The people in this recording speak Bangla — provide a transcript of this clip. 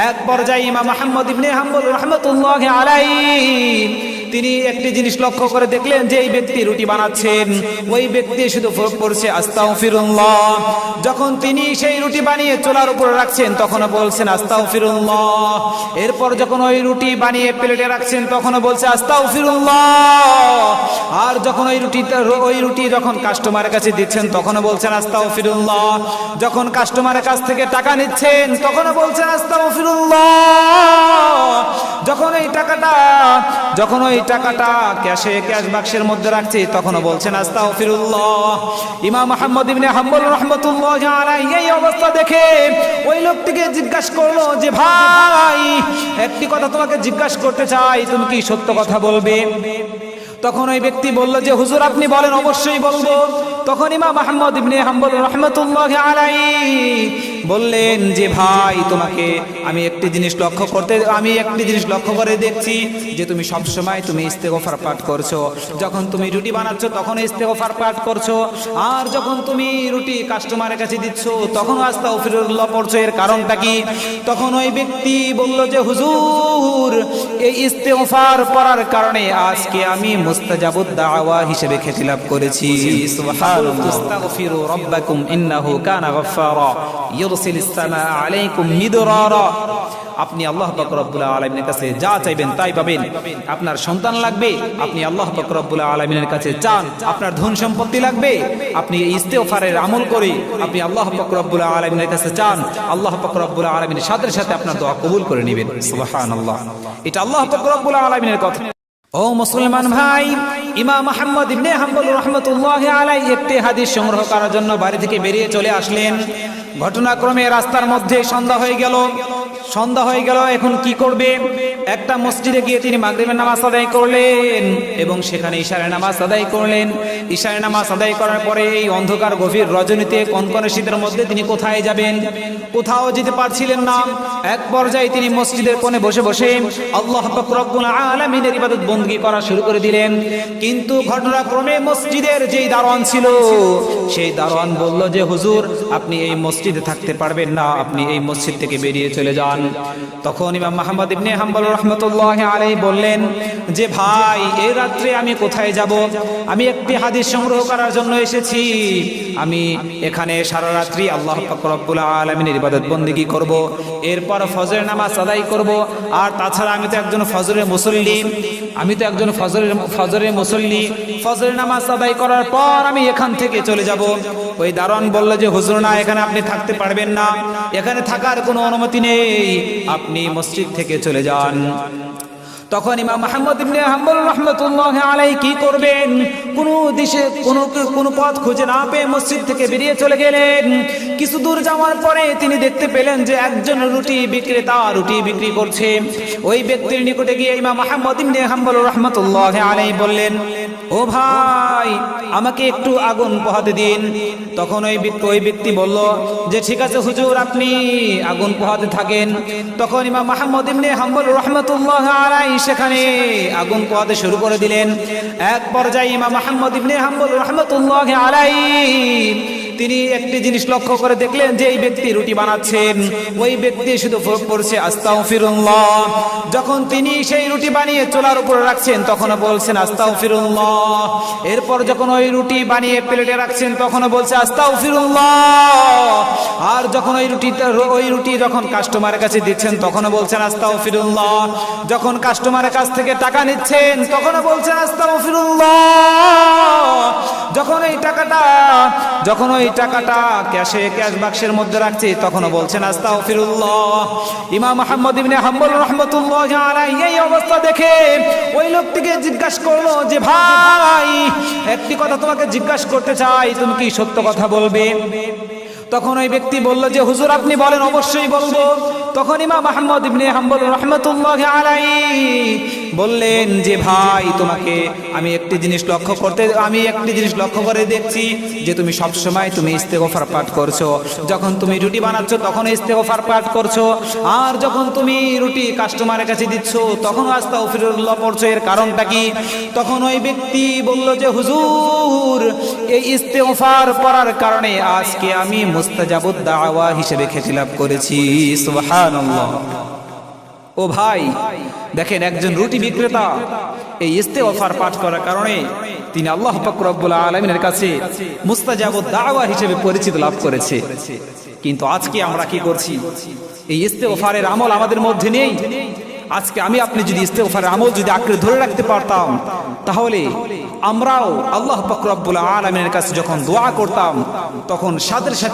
এক পর্যায়ে ইমাম আহমদ ইবনে হাম্বল রহমতুল্লাহ আলাই তিনি একটি জিনিস লক্ষ্য করে দেখলেন যে এই ব্যক্তি রুটি বানাচ্ছেন। ওই ব্যক্তি শুধু পড়ছে আস্তাও ফিরুল্লাহ যখন তিনি সেই রুটি বানিয়ে চোলার উপরে রাখছেন, তখনও বলছেন আস্তাও ফিরুল্লাহ এরপর যখন ওই রুটি বানিয়ে প্লেটে রাখছেন, তখনও বলছে আস্তাও ফিরুল্লাহ আর যখন ওই রুটি ওই রুটি যখন কাস্টমারের কাছে দিচ্ছেন, তখনও বলছেন আস্তাও ফিরুল্লাহ যখন কাস্টমারের কাছ থেকে টাকা নিচ্ছেন, তখনও বলছেন আস্তাও ফিরুল্লাহ যখন ওই টাকাটা ক্যাশে, ক্যাশ বাক্সের মধ্যে রাখছি, তখনও বলছেন আস্তাও ফিরুল্লাহ ইমাম মোহাম্মদ ইবনে হাম্বল রহমতুল্লাহ এই অবস্থা দেখে ওই লোকটিকে জিজ্ঞাসা করল যে, ভাই, একটি কথা তোমাকে জিজ্ঞাসা করতে চাই, তুমি কি সত্য কথা বলবে? তখন ওই ব্যক্তি বলল যে, হুজুর, আপনি বলেন, অবশ্যই বলব। তখন ইমাম আহমদ ইবনে হাম্বল রহমতুল্লাহ আলাই বললেন যে ভাই তোমাকে আমি একটি জিনিস লক্ষ্য করতে আমি একটি জিনিস লক্ষ্য করে দেখছি যে তুমি সব সময় তুমি ইস্তেগফার পাঠ করছ। যখন তুমি রুটি বানাচ্ছ তখন ইস্তেগফার পাঠ করছ। আর যখন তুমি রুটি কাস্টমারের কাছে দিচ্ছ তখন আস্তা ফিরুল্লাহ পড়ছো। এর কারণটা কি? তখন ওই ব্যক্তি বলল যে হুজুর এই ইস্তেগফার পড়ার কারণে আজকে আমি মুস্তাজাবুদ দাওয়া হিসেবে খ্যাতি লাভ করেছি। সুবহানাল্লাহ। আস্তাগফিরু রাব্বাকুম ইন্নাহু কানা গফফারা। আপনি আল্লাহ পাক রব্বুল আলামিনের কাছে যা চাইবেন তাই পাবেন। আপনার সন্তান লাগবে, আপনি আল্লাহ পাক রব্বুল আলামিনের কাছে চান, আপনার ধন সম্পত্তি লাগবে, আপনি ইস্তেগফারের আমল করে আপনি আল্লাহ পাক রব্বুল আলামিনের কাছে চান, আল্লাহ পাক রব্বুল আলামিনের সাথে সাথে আপনার দোয়া কবুল করে নেবেন। এটা আল্লাহ পাক রব্বুল আলামিনের কথা। ও মুসলমান ভাই ইমাম আহম্মদ ইবনে হাম্বুল রহমতুল্লাহ আলাই একটি হাদিস সংগ্রহ করার জন্য বাড়ি থেকে বেরিয়ে চলে আসলেন। ঘটনাক্রমে রাস্তার মধ্যে সন্ধ্যা হয়ে গেল। সন্ধ্যা হয়ে গেল, এখন কি করবে? একটা মসজিদে গিয়ে তিনি মাগরিবের নামাজ আদায় করলেন এবং সেখানে ইশারের নামাজ আদায় করলেন। ইশারের নামাজ আদায় করার পরে এই অন্ধকার গভীর রজনীতে কনকনে শীতের মধ্যে তিনি কোথায় যাবেন? কোথাও যেতে পারছিলেন না। এক পর্যায়ে তিনি মসজিদের কোণে বসে বসে আল্লাহ রব্বুল আলামিনের ইবাদত বন্দী করা শুরু করে দিলেন। কিন্তু ঘটনাক্রমে মসজিদের যেই দারোয়ান ছিল, সেই দারোয়ান বলল যে, হুজুর, আপনি এই মসজিদে থাকতে পারবেন না। আপনি এই মসজিদ থেকে বেরিয়ে চলে যান। তখন ইমাম মাহমদ ইবনে হাম্বল রহমতুল্লাহ আলাই বললেন, যে ভাই এই রাত্রে আমি কোথায় যাব? আমি একটি হাদিস সংগ্রহ করার জন্য এসেছি। আমি এখানে সারা রাত্রি আল্লাহ রব্বুল আলামিনের ইবাদত বন্দেগী করব, এরপর ফজরের নামাজ আদায় করব, আর তাছাড়া আমি তো একজন ফজরের মুসল্লি। আমি তো একজন ফজরের ফজরের মুসল্লি। ফজরের নামাজ আদায় করার পর আমি এখান থেকে চলে যাব। ওই দারোয়ান বলল যে, হুজুর, না, এখানে আপনি থাকতে পারবেন না। এখানে থাকার কোনো অনুমতি নেই। আপনি মসজিদ থেকে চলে যান। তখন ইমাম মাহমুদ ইবনে হাম্বল রহমতুল্লাহ আলাই কি করবেন? কোন দিশে কোন কোন পথ খুঁজে না পেয়ে মসজিদ থেকে বেরিয়ে চলে গেলেন। কিছু দূর যাওয়ার পরে তিনি দেখতে পেলেন যে একজন রুটি বিক্রেতা রুটি বিক্রি করছে। ওই ব্যক্তির নিকটে গিয়ে ইমাম মাহমুদ ইবনে হাম্বল রহমতুল্লাহ আলাই বললেন, ও ভাই, আমাকে একটু আগুন পোহাতে দিন। তখন ওই ওই ব্যক্তি বলল, যে ঠিক আছে হুজুর, আপনি আগুন পোহাতে থাকেন। তখন ইমাম মাহমুদ ইবনে হাম্বল রহমতুল্লাহ আলাই সেখানে আগুন পোহাতে শুরু করে দিলেন। এক পর্যায়ে ইমাম মাহমুদ ইবনে হাম্বল রহমতুল্লাহ আলাই তিনি একটি জিনিস লক্ষ্য করে দেখলেন যে এই ব্যক্তি রুটি বানাচ্ছেন। ওই ব্যক্তি শুধু ভোগ পড়ছে আস্তাও যখন তিনি সেই রুটি বানিয়ে চোলার উপরে রাখছেন তখন বলছেন আস্তাও এরপর যখন ওই রুটি বানিয়ে প্লেটে রাখছেন তখন বলছে আস্তাও আর যখন ওই রুটি ওই রুটি যখন কাস্টমারের কাছে দিচ্ছেন তখন বলছেন আস্তাও যখন কাস্টমারের কাছ থেকে টাকা নিচ্ছেন তখন বলছেন আস্তাও যখন এই টাকাটা, যখন ওই টাকাটা ক্যাশে, ক্যাশ বাক্সের মধ্যে রাখছি, তখনও বলছেন আস্তাও ফিরুল্লাহ ইমাম মোহাম্মদ ইবনে হাম্বল রহমতুল্লাহ এই অবস্থা দেখে ওই লোকটিকে জিজ্ঞাসা করল যে, ভাই, একটি কথা তোমাকে জিজ্ঞাসা করতে চাই, তুমি কি সত্য কথা বলবে? তখন ওই ব্যক্তি বলল যে, হুজুর, আপনি বলেন, অবশ্যই বলব। তখন ইমাম আহমদ ইবনে হাম্বল রহমতুল্লাহ আলাই বললেন যে ভাই, তোমাকে আমি একটি জিনিস লক্ষ্য করতে, আমি একটি জিনিস লক্ষ্য করে দেখছি যে তুমি সব সময় তুমি ইস্তেগফার পাঠ করছ। যখন তুমি রুটি বানাচ্ছ তখন ইস্তেগফার পাঠ করছ। আর যখন তুমি রুটি কাস্টমারের কাছে দিচ্ছ তখন আস্তাগফিরুল্লাহ পড়ছো। এর কারণটা কি? তখন ওই ব্যক্তি বলল যে, হুজুর, এই ইস্তেগফার পড়ার কারণে আজকে আমি মুস্তাজাবুদ দাওয়া হিসেবে খ্যাতি লাভ করেছি। সুবহানাল্লাহ। ও ভাই দেখেন একজন রুটি বিক্রেতা এই ইস্তে অফার পাঠ করার কারণে তিনি আল্লাহ পাক রব্বুল আলমিনের কাছে মুস্তাজাবুদ দাওয়া হিসেবে পরিচিত লাভ করেছে। কিন্তু আজকে আমরা কি করছি? এই ইস্তে অফারের আমল আমাদের মধ্যে নেই। আজকে আমি আপনি যদি ইস্তে অফারের আমল যদি আঁকড়ে ধরে রাখতে পারতাম তাহলে আমরাও আল্লাহ পাক রব্বুল আলমিনের কাছে যখন দোয়া করতাম তখন সাথে সাথে